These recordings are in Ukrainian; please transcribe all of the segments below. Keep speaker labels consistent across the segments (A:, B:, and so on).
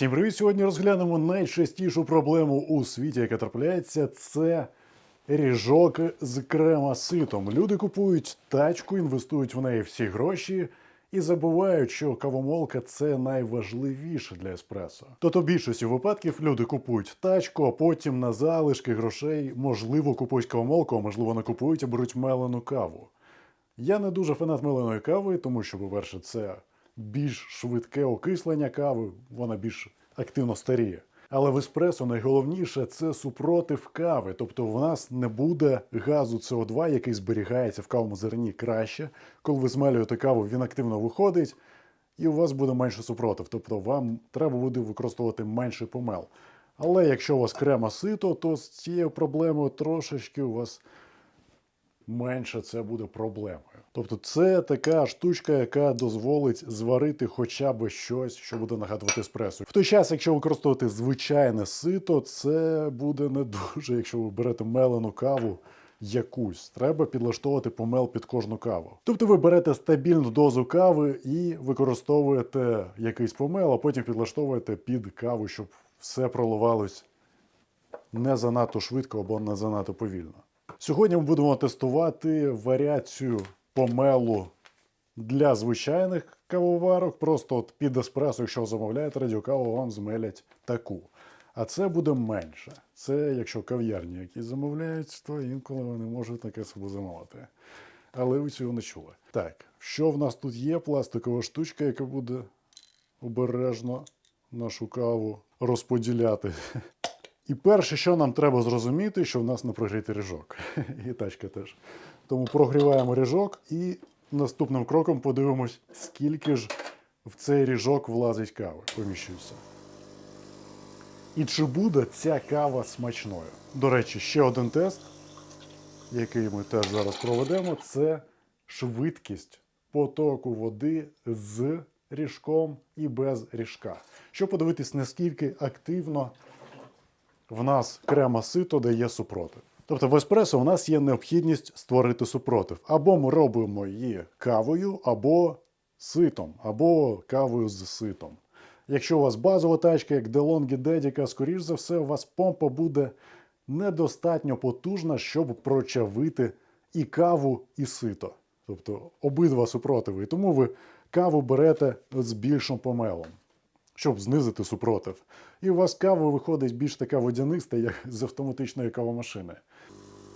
A: Всім привіт! Сьогодні розглянемо найчастішу проблему у світі, яка трапляється, це ріжок з кремаситом. Люди купують тачку, інвестують в неї всі гроші і забувають, що кавомолка це найважливіше для еспресо. Тобто більшості випадків люди купують тачку, а потім на залишки грошей можливо купують кавомолку, а можливо не купують, а беруть мелену каву. Я не дуже фанат меленої кави, тому що, по-перше, це більш швидке окислення кави, вона більш активно старіє. Але в еспресо найголовніше це супротив кави, тобто в нас не буде газу СО2, який зберігається в кавому зерні краще. Коли ви змелюєте каву, він активно виходить, і у вас буде менше супротив. Тобто вам треба буде використовувати менший помел. Але якщо у вас крема сито, то з цією проблемою трошечки у вас менше це буде проблемою. Тобто це така штучка, яка дозволить зварити хоча б щось, що буде нагадувати еспресо. В той час, якщо використовувати звичайне сито, це буде не дуже, якщо ви берете мелену каву. Якусь треба підлаштовувати помел під кожну каву. Тобто ви берете стабільну дозу кави і використовуєте якийсь помел, а потім підлаштовуєте під каву, щоб все проливалось не занадто швидко або не занадто повільно. Сьогодні ми будемо тестувати варіацію помелу для звичайних кавоварок. Просто от під еспресо, якщо замовляєте радіокаву, вам змелять таку. А це буде менше. Це якщо кав'ярні, які замовляють, то інколи вони можуть таке собі замовити. Але ви цього не чули. Так, що в нас тут є? Пластикова штучка, яка буде обережно нашу каву розподіляти. І перше, що нам треба зрозуміти, що в нас не прогрітий ріжок. І тачка теж. Тому прогріваємо ріжок і наступним кроком подивимось, скільки ж в цей ріжок влазить кави, поміщується. І чи буде ця кава смачною? До речі, ще один тест, який ми теж зараз проведемо, це швидкість потоку води з ріжком і без ріжка. Щоб подивитись, наскільки активно в нас крема сито дає супротив. Тобто в еспресо у нас є необхідність створити супротив. Або ми робимо її кавою, або ситом, або кавою з ситом. Якщо у вас базова тачка, як DeLonghi Dedica, скоріш за все, у вас помпа буде недостатньо потужна, щоб прочавити і каву, і сито. Тобто обидва супротиви. І тому ви каву берете з більшим помелом щоб знизити супротив. І у вас кава виходить більш така водяниста, як з автоматичної кавомашини.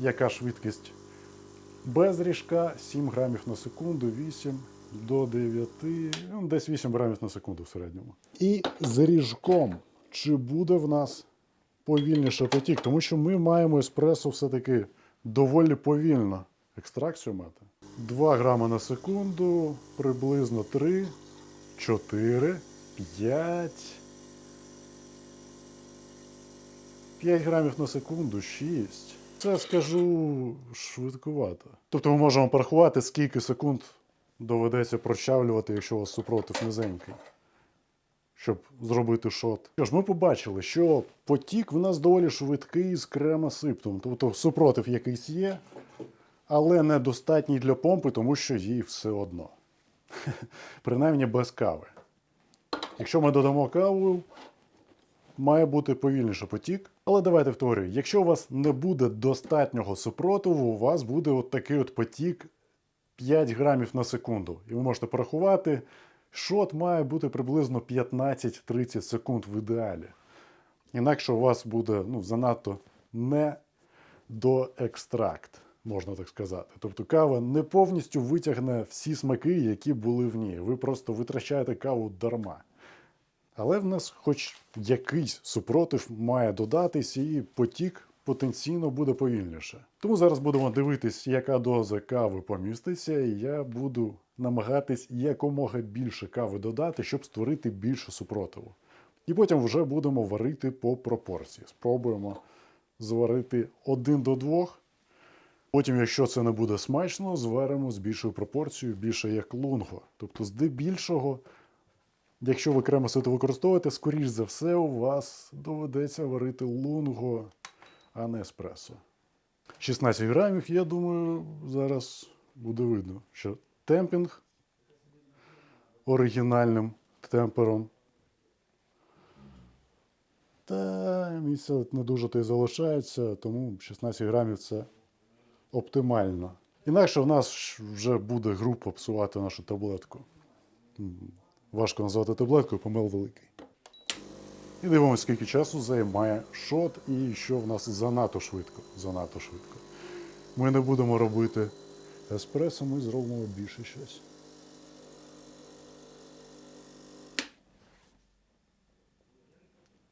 A: Яка швидкість? Без ріжка 7 грамів на секунду, 8 до 9, ну, десь 8 грамів на секунду в середньому. І з ріжком, чи буде в нас повільніше потік? Тому що ми маємо еспресо все-таки доволі повільно екстракцію мати. 2 грами на секунду, приблизно 3, 4. 5. 5 грамів на секунду, 6. Це скажу швидкувато. Тобто ми можемо порахувати, скільки секунд доведеться прочавлювати, якщо у вас супротив низенький, щоб зробити шот. Що ж, ми побачили, що потік в нас доволі швидкий з кремосиптом. Тобто супротив якийсь є, але недостатній для помпи, тому що їй все одно. Принаймні без кави. Якщо ми додамо каву, має бути повільніше потік. Але давайте в теорію. Якщо у вас не буде достатнього супротиву, у вас буде от такий от потік 5 грамів на секунду. І ви можете порахувати, шот має бути приблизно 15-30 секунд в ідеалі. Інакше у вас буде ну, занадто не до екстракт, можна так сказати. Тобто кава не повністю витягне всі смаки, які були в ній. Ви просто витрачаєте каву дарма. Але в нас хоч якийсь супротив має додатись, і потік потенційно буде повільніше. Тому зараз будемо дивитись, яка доза кави поміститься, і я буду намагатись якомога більше кави додати, щоб створити більше супротиву. І потім вже будемо варити по пропорції. Спробуємо зварити один до двох. Потім, якщо це не буде смачно, зваримо з більшою пропорцією, більше як лунго. Тобто, здебільшого. Якщо ви кремо сито використовуєте, скоріш за все, у вас доведеться варити лунго, а не еспресо. 16 грамів, я думаю, зараз буде видно, що темпінг оригінальним темпером Та місця не дуже то й залишається, тому 16 грамів це оптимально. Інакше в нас вже буде група псувати нашу таблетку. Важко назвати таблеткою, помил великий. І дивимося, скільки часу займає шот і що в нас занадто швидко. Занадто швидко. Ми не будемо робити еспресо, ми зробимо більше щось.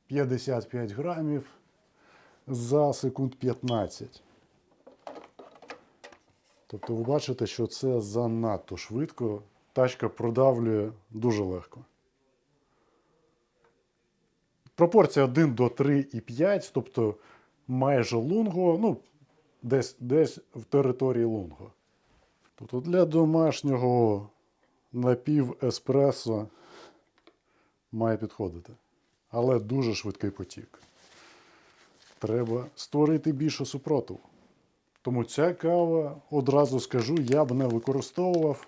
A: П'ятдесят п'ять грамів за секунд 15. Тобто ви бачите, що це занадто швидко. Тачка продавлює дуже легко. Пропорція 1 до 3,5, тобто майже лунго, ну, десь, десь в території лунго. Тобто для домашнього напів еспресо має підходити. Але дуже швидкий потік. Треба створити більше супротиву. Тому ця кава, одразу скажу, я б не використовував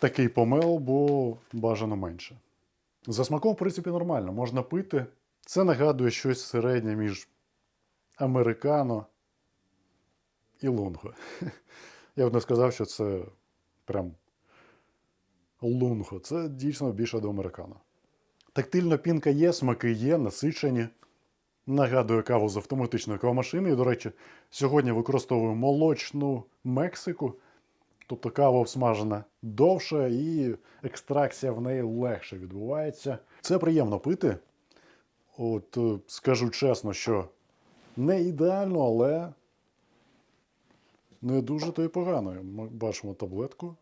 A: такий помел, бо бажано менше. За смаком, в принципі, нормально, можна пити. Це нагадує щось середнє між американо і лунго. Я б не сказав, що це прям лунго. Це дійсно більше до американо. Тактильна пінка є, смаки є, насичені. Нагадує каву з автоматичної кавомашини. І, до речі, сьогодні використовую молочну Мексику. Тобто кава обсмажена довше і екстракція в неї легше відбувається. Це приємно пити. От е, скажу чесно, що не ідеально, але не дуже то й погано. Ми бачимо таблетку.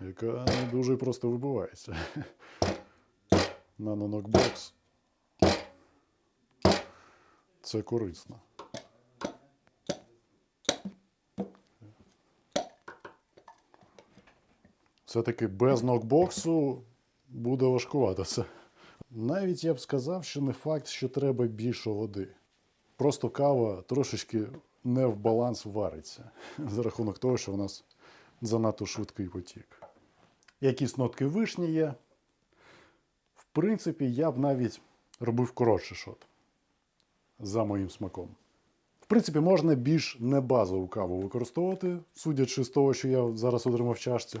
A: Яка не дуже просто вибивається. Нанонокбокс. Це корисно. Все-таки без нокбоксу буде важкувато це. Навіть я б сказав, що не факт, що треба більше води. Просто кава трошечки не в баланс вариться за рахунок того, що в нас занадто швидкий потік. Якісь нотки вишні є. В принципі, я б навіть робив коротший шот за моїм смаком. В принципі, можна більш не базову каву використовувати, судячи з того, що я зараз отримав чашці.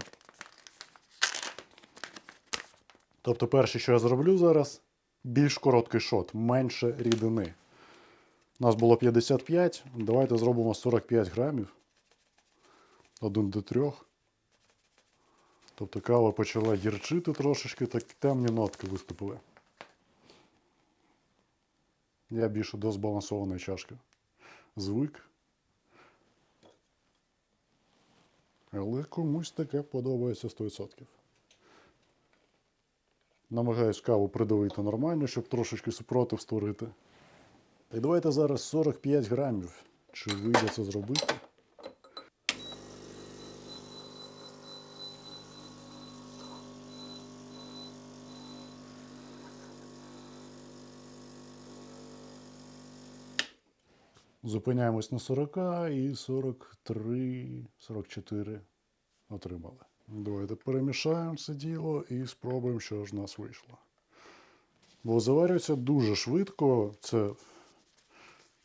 A: Тобто, перше, що я зроблю зараз, більш короткий шот, менше рідини. У нас було 55, давайте зробимо 45 грамів. Один до трьох. Тобто кава почала гірчити трошечки, так темні нотки виступили. Я більше до збалансованої чашки звик. Але комусь таке подобається 100%. Намагаюсь каву придавити нормально, щоб трошечки супротив створити. І давайте зараз 45 грамів. Чи вийде це зробити? Зупиняємось на 40 і 43, 44 отримали. Давайте перемішаємо це діло і спробуємо, що ж в нас вийшло. Бо заварюється дуже швидко, це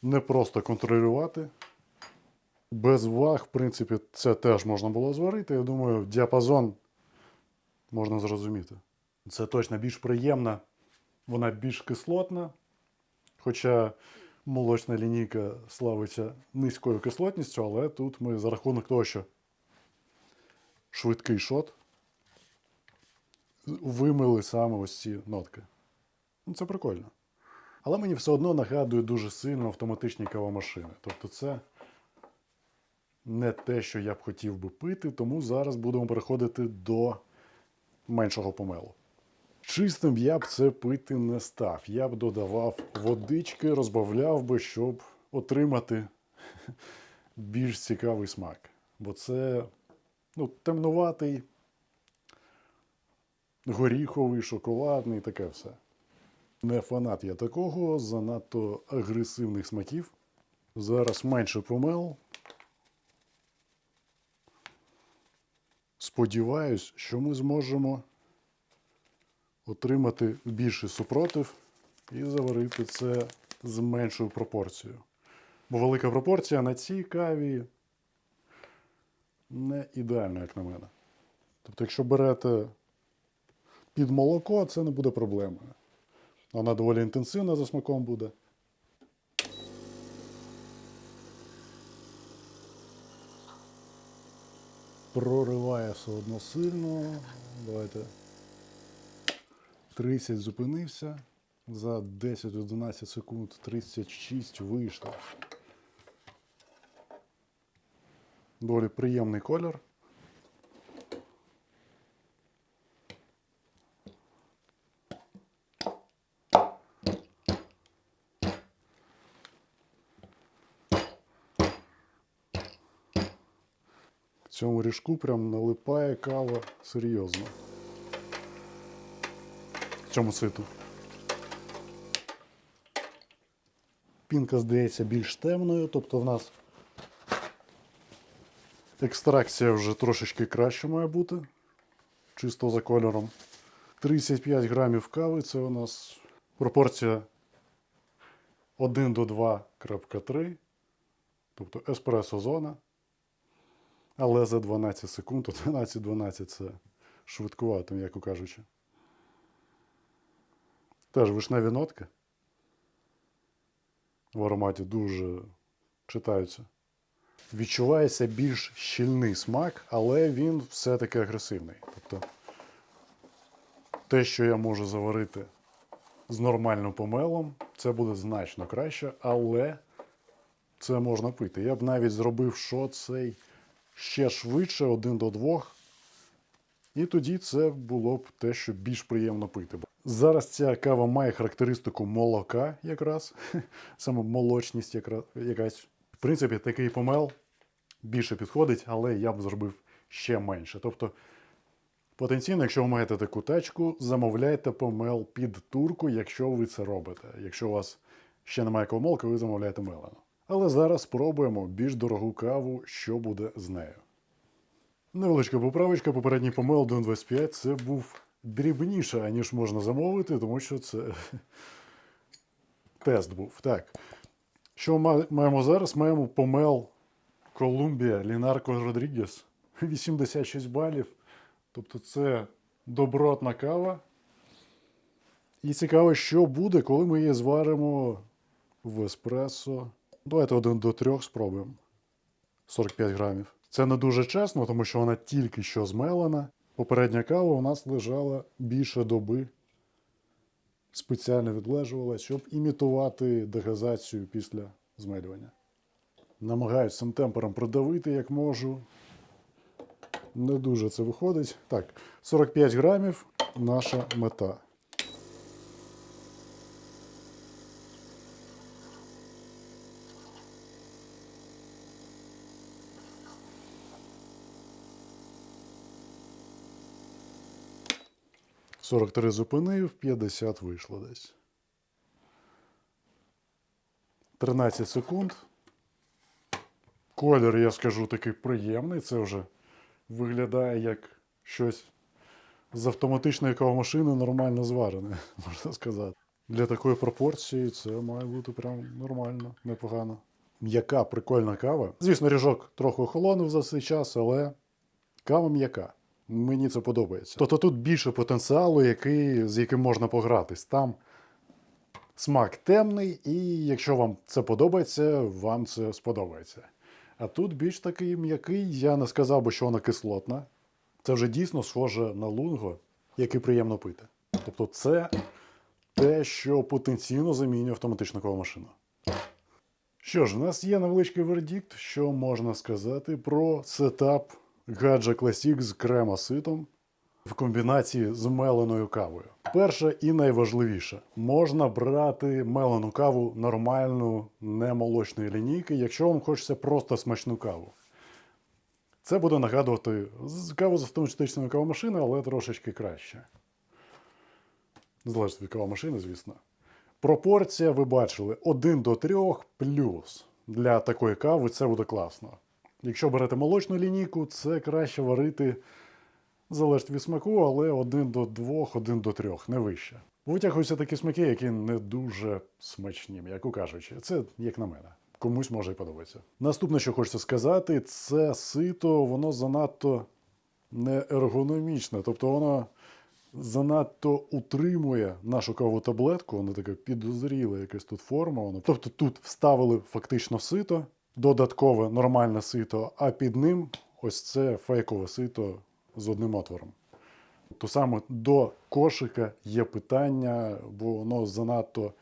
A: не просто контролювати. Без ваг, в принципі, це теж можна було зварити. Я думаю, діапазон можна зрозуміти. Це точно більш приємна, вона більш кислотна. Хоча молочна лінійка славиться низькою кислотністю, але тут ми за рахунок того, що швидкий шот, вимили саме ось ці нотки. Ну, це прикольно. Але мені все одно нагадує дуже сильно автоматичні кавомашини. Тобто це не те, що я б хотів би пити, тому зараз будемо переходити до меншого помелу. Чистим я б це пити не став. Я б додавав водички, розбавляв би, щоб отримати більш цікавий смак. Бо це ну, темнуватий, горіховий, шоколадний, таке все. Не фанат я такого, занадто агресивних смаків. Зараз менше помел. Сподіваюсь, що ми зможемо отримати більший супротив і заварити це з меншою пропорцією. Бо велика пропорція на цій каві не ідеальна, як на мене. Тобто, якщо берете під молоко, це не буде проблемою. Вона доволі інтенсивна за смаком буде. Прориває все одно сильно. Давайте. 30 зупинився. За 10-11 секунд 36 вийшло. Доволі приємний колір. К цьому ріжку прям налипає кава серйозно. В цьому ситу. Пінка здається більш темною, тобто в нас екстракція вже трошечки краще має бути. Чисто за кольором. 35 грамів кави це у нас пропорція 1 до 2.3, тобто еспресо зона. Але за 12 секунд, 11-12 це швидкувато, м'яко кажучи. Теж вишневі нотки. В ароматі дуже читаються. Відчувається більш щільний смак, але він все-таки агресивний. Тобто те, що я можу заварити з нормальним помелом, це буде значно краще, але це можна пити. Я б навіть зробив що цей ще швидше, один до двох. І тоді це було б те, що більш приємно пити. Зараз ця кава має характеристику молока, якраз, саме молочність якраз, якась. В принципі, такий помел більше підходить, але я б зробив ще менше. Тобто, потенційно, якщо ви маєте таку тачку, замовляйте помел під турку, якщо ви це робите. Якщо у вас ще немає комолки, ви замовляєте мелену. Але зараз спробуємо більш дорогу каву, що буде з нею. Невеличка поправочка, попередній помел 1.25 це був дрібніше, ніж можна замовити, тому що це тест був. Так. Що ма- маємо зараз? Маємо помел Колумбія Лінарко Родрігес. 86 балів. Тобто це добротна кава. І цікаво, що буде, коли ми її зваримо в еспресо. Давайте один до трьох спробуємо. 45 грамів. Це не дуже чесно, тому що вона тільки що змелена. Попередня кава у нас лежала більше доби. Спеціально відлежувалась, щоб імітувати дегазацію після змелювання. Намагаюся цим темпером продавити, як можу. Не дуже це виходить. Так, 45 грамів наша мета. Сорок три зупинив, 50 вийшло десь. 13 секунд. Колір, я скажу, такий приємний. Це вже виглядає як щось з автоматичної кавомашини нормально зварене, можна сказати. Для такої пропорції це має бути прям нормально, непогано. М'яка, прикольна кава. Звісно, ріжок трохи охолонув за цей час, але кава м'яка. Мені це подобається. Тобто тут більше потенціалу, який, з яким можна погратись. Там смак темний, і якщо вам це подобається, вам це сподобається. А тут більш такий м'який, я не сказав би, що вона кислотна. Це вже дійсно схоже на лунго, який приємно пити. Тобто, це те, що потенційно замінює автоматичну кавомашину. Що ж, у нас є невеличкий вердикт, що можна сказати про сетап Гаджа Classic з кремоситом в комбінації з меленою кавою. Перше і найважливіше, можна брати мелену каву нормальну, не молочної лінійки, якщо вам хочеться просто смачну каву. Це буде нагадувати каву з автоматичної кавомашини, але трошечки краще. Залежить від кавомашини, звісно. Пропорція, ви бачили, 1 до 3 плюс. Для такої кави це буде класно. Якщо берете молочну лінійку, це краще варити Залежить від смаку, але один до двох, один до трьох, не вище. Витягуються такі смаки, які не дуже смачні, м'яко кажучи. Це як на мене. Комусь може і подобається. Наступне, що хочеться сказати, це сито, воно занадто не ергономічне. Тобто воно занадто утримує нашу каву таблетку, воно таке підозріле якась тут форма. Воно. Тобто тут вставили фактично сито, додаткове нормальне сито, а під ним ось це фейкове сито з одним отвором. То саме до кошика є питання, бо воно занадто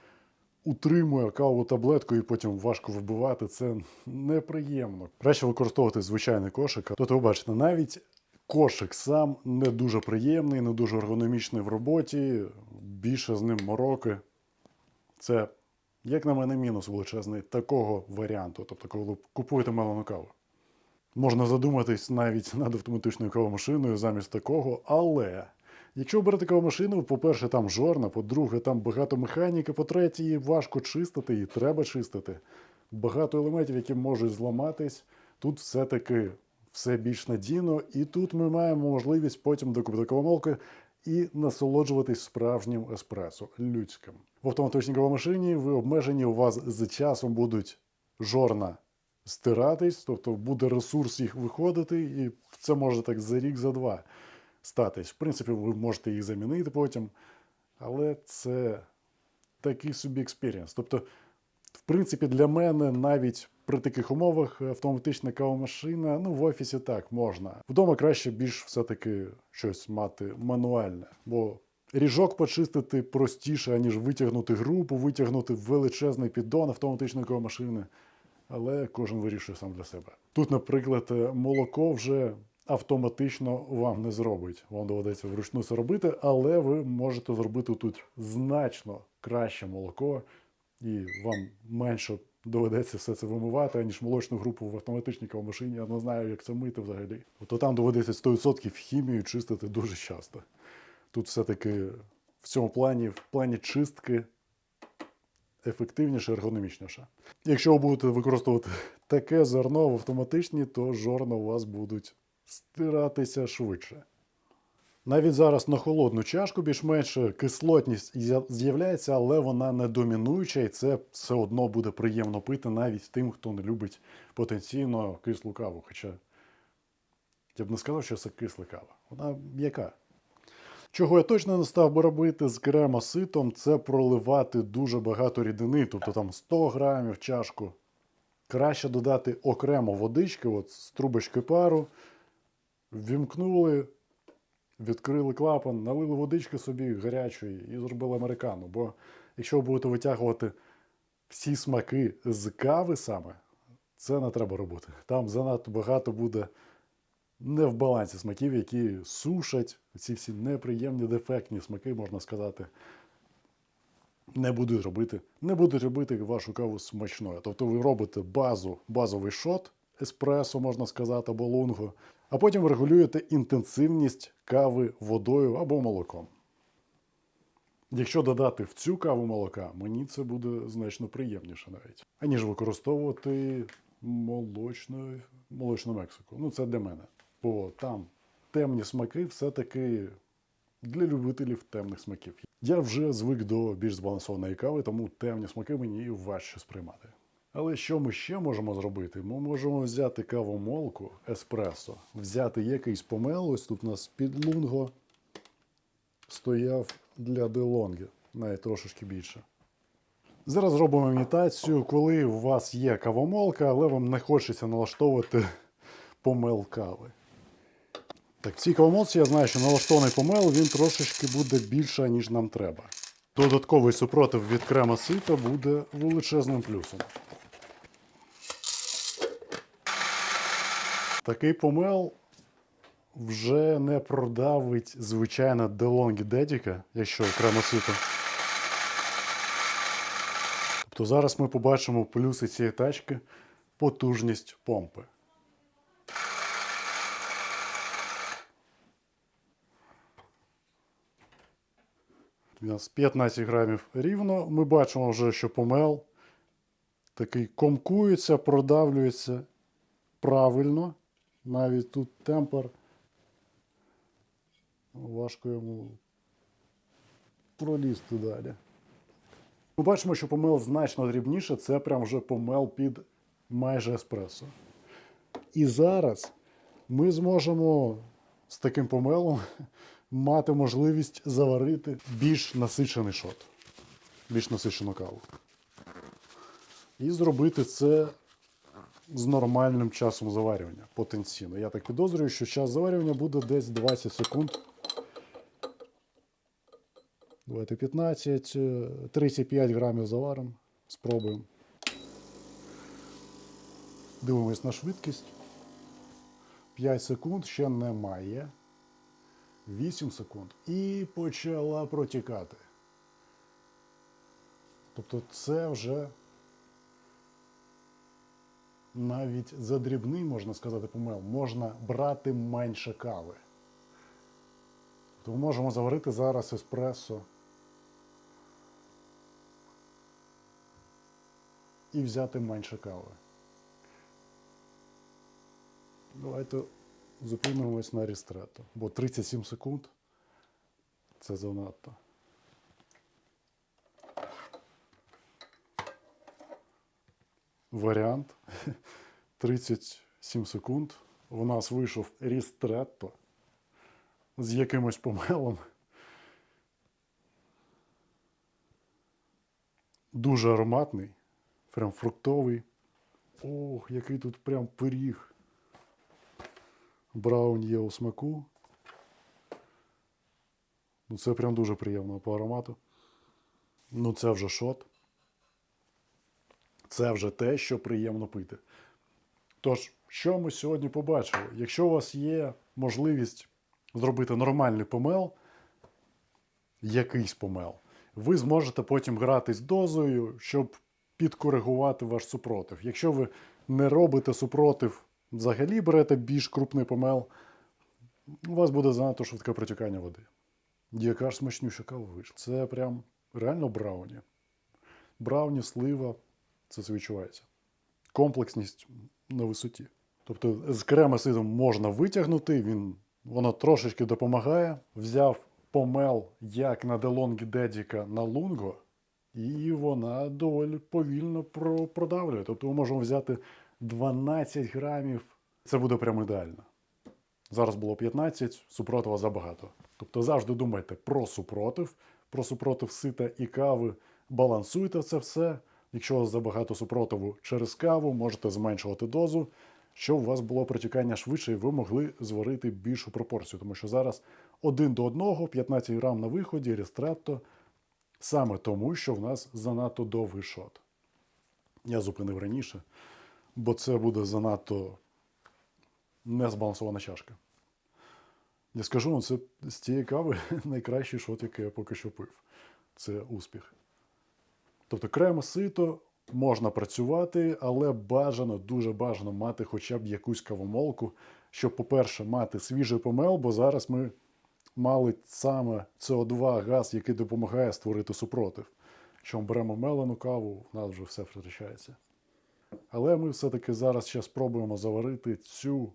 A: утримує кавову таблетку і потім важко вибивати. Це неприємно. Краще використовувати звичайний кошик. Тобто, ви бачите, навіть кошик сам не дуже приємний, не дуже ергономічний в роботі. Більше з ним мороки. Це, як на мене, мінус величезний такого варіанту. Тобто, коли купуєте мелену каву. Можна задуматись навіть над автоматичною кавомашиною замість такого, але якщо берете кавомашину, по-перше, там жорна, по-друге, там багато механіки, по-третє, її важко чистити, її треба чистити. Багато елементів, які можуть зламатись. Тут все-таки все більш надійно, і тут ми маємо можливість потім докупити кавомолки і насолоджуватись справжнім еспресо, людським. В автоматичній кавомашині ви обмежені, у вас з часом будуть жорна стиратись, тобто буде ресурс їх виходити, і це може так за рік, за два статись. В принципі, ви можете їх замінити потім, але це такий собі експірієнс. Тобто, в принципі, для мене навіть при таких умовах автоматична кавомашина, ну в офісі так можна. Вдома краще більш все-таки щось мати мануальне, бо ріжок почистити простіше, аніж витягнути групу, витягнути величезний піддон автоматичної кавомашини але кожен вирішує сам для себе. Тут, наприклад, молоко вже автоматично вам не зробить. Вам доведеться вручну це робити, але ви можете зробити тут значно краще молоко, і вам менше доведеться все це вимивати, аніж молочну групу в автоматичній кавомашині. Я не знаю, як це мити взагалі. То там доведеться 100% хімію чистити дуже часто. Тут все-таки в цьому плані, в плані чистки ефективніше, ергономічніше. Якщо ви будете використовувати таке зерно в автоматичній, то жорна у вас будуть стиратися швидше. Навіть зараз на холодну чашку більш-менш кислотність з'являється, але вона не домінуюча, і це все одно буде приємно пити навіть тим, хто не любить потенційно кислу каву. Хоча я б не сказав, що це кисла кава. Вона м'яка. Чого я точно не став би робити з кремоситом, це проливати дуже багато рідини, тобто там 100 грамів чашку. Краще додати окремо водички, от з трубочки пару, ввімкнули, відкрили клапан, налили водички собі гарячої і зробили американу. Бо якщо ви будете витягувати всі смаки з кави саме, це не треба робити. Там занадто багато буде не в балансі смаків, які сушать ці всі неприємні дефектні смаки, можна сказати, не будуть робити, не будуть робити вашу каву смачною. Тобто ви робите базу, базовий шот, еспресо, можна сказати, або лунго, а потім регулюєте інтенсивність кави водою або молоком. Якщо додати в цю каву молока, мені це буде значно приємніше навіть, аніж використовувати молочну, молочну Мексику. Ну, це для мене. Бо там темні смаки все-таки для любителів темних смаків. Я вже звик до більш збалансованої кави, тому темні смаки мені важче сприймати. Але що ми ще можемо зробити? Ми можемо взяти кавомолку еспресо, взяти якийсь помел, ось тут у нас підлунго стояв для делонги, навіть трошечки більше. Зараз зробимо імітацію, коли у вас є кавомолка, але вам не хочеться налаштовувати помел кави. Так, в цій я знаю, що налаштований помел він трошечки буде більше, ніж нам треба. Додатковий супротив від крема сита буде величезним плюсом. Такий помел вже не продавить звичайна DeLonghi Dedica, якщо окремо сито. Тобто зараз ми побачимо плюси цієї тачки, потужність помпи. У нас 15 грамів рівно. Ми бачимо вже, що помел такий комкується, продавлюється правильно. Навіть тут темпер важко йому пролізти далі. Ми бачимо, що помел значно дрібніше, це прям вже помел під майже еспресо. І зараз ми зможемо з таким помелом мати можливість заварити більш насичений шот, більш насичену каву. І зробити це з нормальним часом заварювання потенційно. Я так підозрюю, що час заварювання буде десь 20 секунд. Давайте 15, е, 35 грамів заваримо. Спробуємо. Дивимось на швидкість. 5 секунд ще немає. 8 секунд. І почала протікати. Тобто це вже навіть за дрібний, можна сказати, помел, можна брати менше кави. Тобто ми можемо заварити зараз еспресо і взяти менше кави. Давайте зупинимось на рістрето, бо 37 секунд це занадто. Варіант 37 секунд. У нас вийшов рістретто з якимось помелом. Дуже ароматний, прям фруктовий. Ох, який тут прям пиріг. Браун є у смаку. Ну, це прям дуже приємно по аромату. Ну, це вже шот. Це вже те, що приємно пити. Тож, що ми сьогодні побачили? Якщо у вас є можливість зробити нормальний помел, якийсь помел, ви зможете потім грати з дозою, щоб підкоригувати ваш супротив. Якщо ви не робите супротив, взагалі берете більш крупний помел, у вас буде занадто швидке протікання води. Яка ж смачнюща кава вийшла. Це прям реально брауні. Брауні, слива, це це відчувається. Комплексність на висоті. Тобто з кремасидом можна витягнути, він, воно трошечки допомагає. Взяв помел як на DeLonghi Dedica на Lungo, і вона доволі повільно продавлює. Тобто ми можемо взяти 12 грамів. Це буде прямо ідеально. Зараз було 15, супротива забагато. Тобто завжди думайте про супротив, про супротив сита і кави, балансуйте це все. Якщо у вас забагато супротиву через каву, можете зменшувати дозу, щоб у вас було протікання швидше і ви могли зварити більшу пропорцію. Тому що зараз один до одного, 15 грам на виході, рістретто, саме тому, що в нас занадто довгий шот. Я зупинив раніше, бо це буде занадто незбалансована чашка. Я скажу вам, це з цієї кави найкращий шот, який я поки що пив. Це успіх. Тобто крем сито можна працювати, але бажано, дуже бажано мати хоча б якусь кавомолку, щоб, по-перше, мати свіжий помел, бо зараз ми мали саме СО2 газ, який допомагає створити супротив. Якщо ми беремо мелену каву, в нас вже все втрачається. Але ми все-таки зараз ще спробуємо заварити цю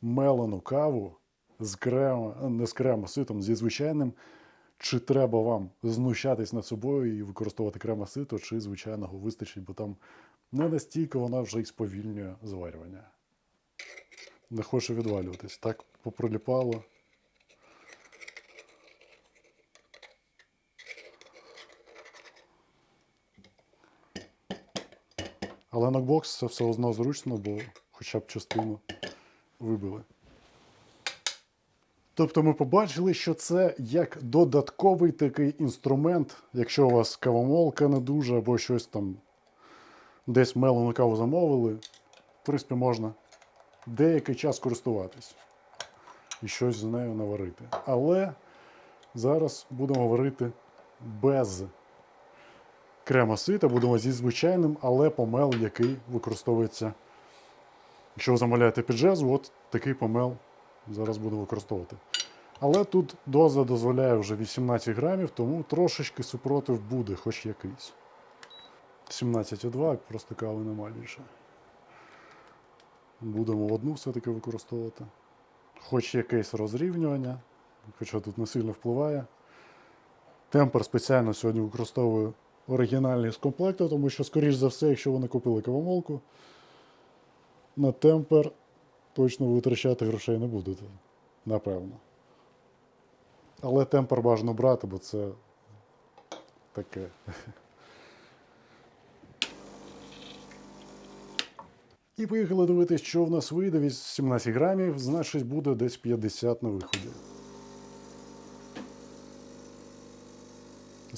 A: мелену каву з крема, не з крема ситом, зі звичайним. Чи треба вам знущатись над собою і використовувати крема сито, чи звичайного вистачить, бо там не настільки вона вже і сповільнює зварювання. Не хоче відвалюватись. Так попроліпало. Але нокбокс це все одно зручно, бо хоча б частину вибили. Тобто ми побачили, що це як додатковий такий інструмент, якщо у вас кавомолка не дуже або щось там десь мелену каву замовили, в принципі, можна деякий час користуватись і щось з нею наварити. Але зараз будемо варити без крема сита, будемо зі звичайним, але помел, який використовується. Якщо ви замовляєте під джезу, от такий помел зараз буду використовувати. Але тут доза дозволяє вже 18 грамів, тому трошечки супротив буде, хоч якийсь. 17,2, просто кави нема більше. Будемо одну все-таки використовувати. Хоч якесь розрівнювання. хоча тут не сильно впливає. Темпер спеціально сьогодні використовую оригінальний з комплекту, тому що, скоріш за все, якщо вони купили кавомолку, на темпер точно витрачати грошей не будете. Напевно. Але темпер бажано брати, бо це таке. І поїхали дивитися, що в нас вийде від 17 грамів, значить буде десь 50 на виході.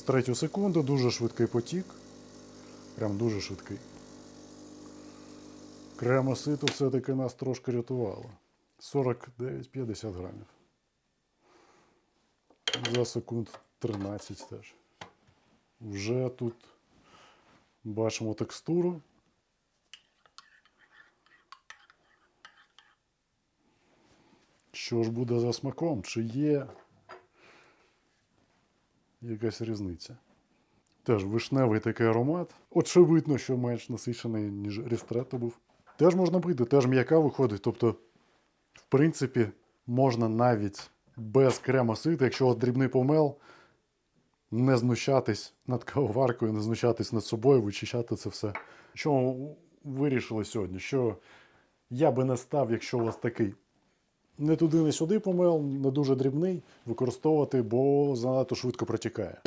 A: З третю секунду дуже швидкий потік. Прям дуже швидкий. Кремосито все-таки нас трошки рятувало. 49-50 грамів. За секунд 13 теж. Вже тут бачимо текстуру. Що ж буде за смаком? Чи є якась різниця? Теж вишневий такий аромат. Очевидно, що менш насичений, ніж рістретто був. Теж можна пити, теж м'яка виходить. Тобто, в принципі, можна навіть без крема сити, якщо у вас дрібний помел, не знущатись над кавоваркою, не знущатись над собою, вичищати це все. Що вирішили сьогодні? Що я би не став, якщо у вас такий не туди, не сюди помел, не дуже дрібний, використовувати, бо занадто швидко протікає.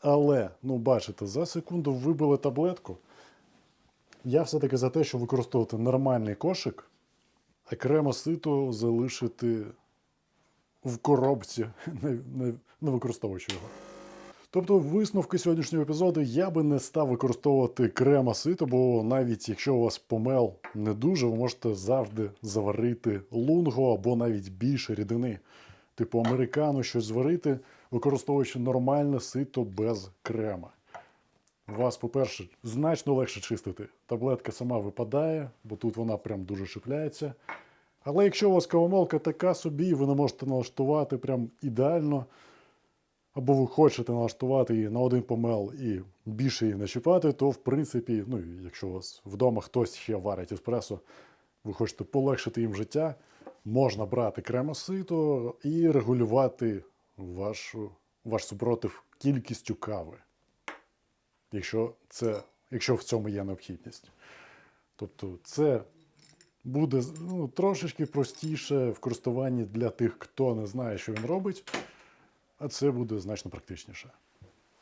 A: Але, ну бачите, за секунду вибили таблетку. Я все-таки за те, щоб використовувати нормальний кошик, а кремосито залишити в коробці, не, не, не використовуючи його. Тобто, висновки сьогоднішнього епізоду я би не став використовувати крема сито, бо навіть якщо у вас помел не дуже, ви можете завжди заварити лунго або навіть більше рідини. Типу американу щось зварити, використовуючи нормальне сито без крема. Вас, по-перше, значно легше чистити. Таблетка сама випадає, бо тут вона прям дуже шипляється. Але якщо у вас кавомолка така собі, ви не можете налаштувати прям ідеально, або ви хочете налаштувати її на один помел і більше її начіпати, то в принципі, ну, якщо у вас вдома хтось ще варить еспресо, ви хочете полегшити їм життя, можна брати кремосито і регулювати вашу, ваш супротив кількістю кави, якщо, це, якщо в цьому є необхідність. Тобто це буде ну, трошечки простіше в користуванні для тих, хто не знає, що він робить, а це буде значно практичніше.